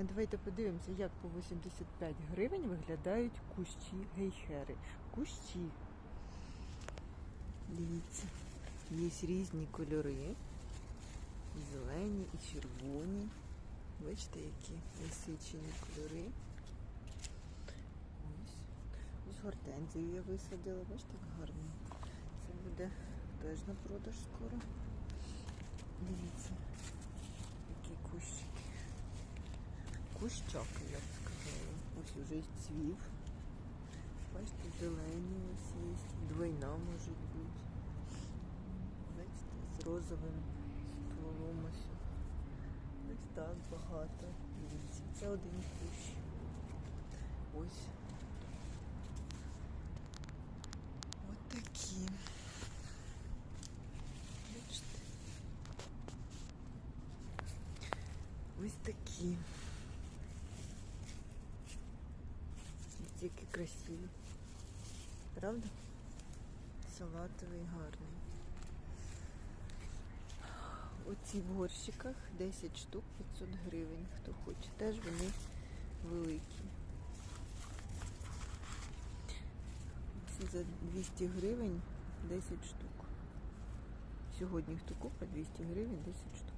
А давайте подивимося, як по 85 гривень виглядають кущі гейхери. Кущі. Дивіться, є різні кольори. І зелені, і червоні. Бачите, які насичені кольори. Ось. Ось гортензію я висадила, бачите, як гарно. Це буде теж на продаж скоро. Дивіться, які кущики. Кущак, я б сказала. Ось уже й цвів. Бачите, зелені ось є. Двойна може бути. Бачите, з розовим стволом ось. Ось так багато. Дивіться, це один кущ. Ось. От такі. Бачите? Ось такі. Ось які красиві. Правда? Салатовий гарний. Оці в горщиках 10 штук 500 гривень. Хто хоче. Теж вони великі. Ці за 200 гривень 10 штук. Сьогодні хто купить 200 гривень 10 штук.